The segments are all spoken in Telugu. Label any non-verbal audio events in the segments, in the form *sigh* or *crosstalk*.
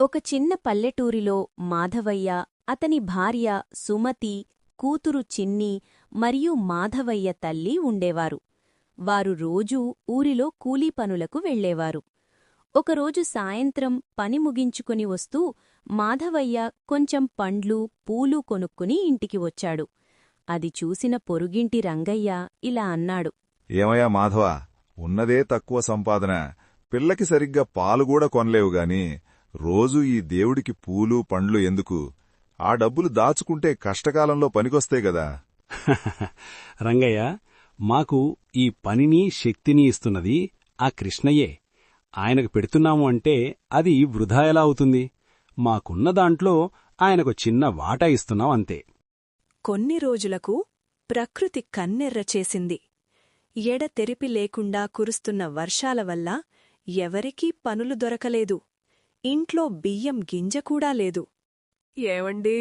ఒక చిన్న పల్లెటూరిలో మాధవయ్య అతని భార్య సుమతి కూతురు చిన్ని మరియు మాధవయ్య తల్లి ఉండేవారు. వారు రోజూ ఊరిలో కూలీ పనులకు వెళ్ళేవారు ఒకరోజు సాయంత్రం పని ముగించుకుని వస్తూ మాధవయ్య కొంచెం పండ్లు పూలు కొనుక్కుని ఇంటికి వచ్చాడు. అది చూసిన పొరుగింటి రంగయ్య ఇలా అన్నాడు. ఏమయ్యా మాధవ ఉన్నదే తక్కువ సంపాదన. పిల్లకి సరిగ్గా పాలు కూడా రోజూ ఈ దేవుడికి పూలు పండ్లు ఎందుకు? ఆ డబ్బులు దాచుకుంటే కష్టకాలంలో పనికొస్తాయి గదా *laughs* రంగయ్య మాకు ఈ పనిని శక్తిని ఇస్తున్నది ఆ కృష్ణయ్యే. ఆయనకు పెడుతున్నాము అంటే అది వృధా ఎలా అవుతుంది? మాకున్న దాంట్లో ఆయనకు చిన్న వాటా ఇస్తున్నాం అంతే. కొన్ని రోజులకు ప్రకృతి కన్నెర్ర చేసింది. ఎడతెరిపి లేకుండా కురుస్తున్న వర్షాల వల్ల ఎవరికీ పనులు దొరకలేదు. ఇంట్లో బియ్యం గింజ కూడా లేదు. ఏవండి?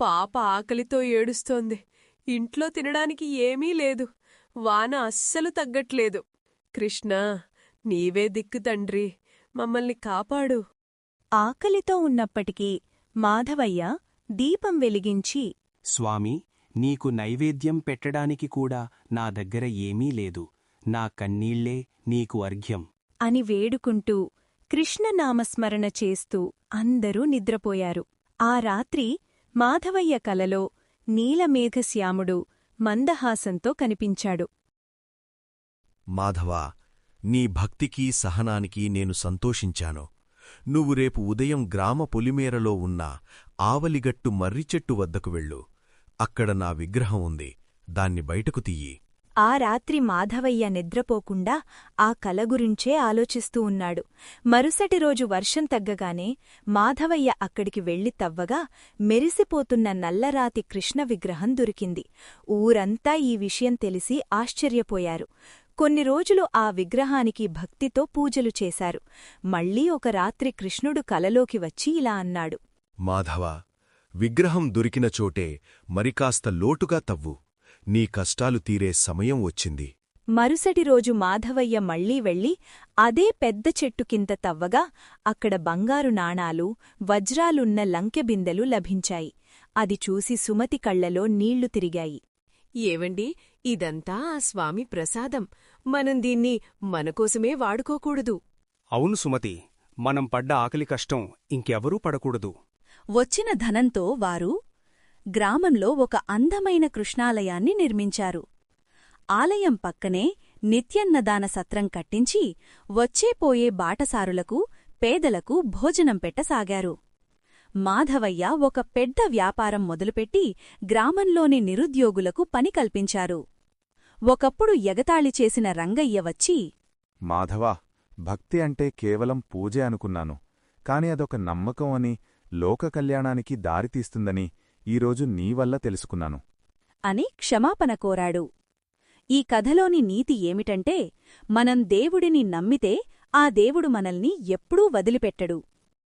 పాప ఆకలితో ఏడుస్తోంది. ఇంట్లో తినడానికి ఏమీ లేదు. వాన అస్సలు తగ్గట్లేదు. కృష్ణ నీవే దిక్కు తండ్రి. మమ్మల్ని కాపాడు. ఆకలితో ఉన్నప్పటికీ మాధవయ్య దీపం వెలిగించి స్వామి నీకు నైవేద్యం పెట్టడానికి కూడా నా దగ్గర ఏమీ లేదు. నా కన్నీళ్ళే నీకు అర్ఘ్యం. అని వేడుకుంటూ కృష్ణనామస్మరణ చేస్తూ అందరూ నిద్రపోయారు. ఆ రాత్రి మాధవయ్య కలలో నీలమేఘశ్యాముడు మందహాసంతో కనిపించాడు. మాధవా నీ భక్తికి సహనానికి నేను సంతోషించాను. నువ్వు రేపు ఉదయం గ్రామ పొలిమేరలో ఉన్న ఆవలిగట్టు మర్రిచెట్టు వద్దకు వెళ్ళు. అక్కడ నా విగ్రహం ఉంది. దాన్ని బయటకు తీయి. ఆ రాత్రి మాధవయ్య నిద్రపోకుండా ఆ కల గురించే ఆలోచిస్తూ ఉన్నాడు. మరుసటి రోజు వర్షం తగ్గగానే మాధవయ్య అక్కడికి వెళ్ళి తవ్వగా మెరిసిపోతున్న నల్లరాతి కృష్ణ విగ్రహం దొరికింది. ఊరంతా ఈ విషయం తెలిసి ఆశ్చర్యపోయారు. కొన్ని రోజులు ఆ విగ్రహానికి భక్తితో పూజలు చేశారు. మళ్ళీ ఒక రాత్రి కృష్ణుడు కలలోకి వచ్చి ఇలా అన్నాడు. మాధవ విగ్రహం దొరికిన చోటే మరికాస్త లోటుగా తవ్వు. నీ కష్టాలు తీరే సమయం వచ్చింది. మరుసటి రోజు మాధవయ్య మళ్ళీ వెళ్ళి అదే పెద్ద చెట్టు కింద తవ్వగా అక్కడ బంగారు నాణాలు వజ్రాలున్న లంకెబిందెలు లభించాయి. అది చూసి సుమతి కళ్ళలో నీళ్ళు తిరిగాయి. ఏవండి ఇదంతా ఆ స్వామి ప్రసాదం. మనం దీన్ని మనకోసమే వాడుకోకూడదు. అవును సుమతి మనం పడ్డ ఆకలి కష్టం ఇంకెవరూ పడకూడదు. వచ్చిన ధనంతో వారు గ్రామంలో ఒక అందమైన కృష్ణాలయాన్ని నిర్మించారు. ఆలయం పక్కనే నిత్యన్నదాన సత్రం కట్టించి వచ్చేపోయే బాటసారులకు పేదలకు భోజనం పెట్టసాగారు. మాధవయ్య ఒక పెద్ద వ్యాపారం మొదలుపెట్టి గ్రామంలోని నిరుద్యోగులకు పని కల్పించారు. ఒకప్పుడు ఎగతాళి చేసిన రంగయ్య వచ్చి మాధవా భక్తి అంటే కేవలం పూజే అనుకున్నాను. కాని అదొక నమ్మకం అని లోక కళ్యాణానికి దారితీస్తుందని ఈరోజు నీ వల్ల తెలుసుకున్నాను. అని క్షమాపణ కోరాడు. ఈ కథలోని నీతి ఏమిటంటే మనం దేవుడిని నమ్మితే ఆ దేవుడు మనల్ని ఎప్పుడూ వదిలిపెట్టడు.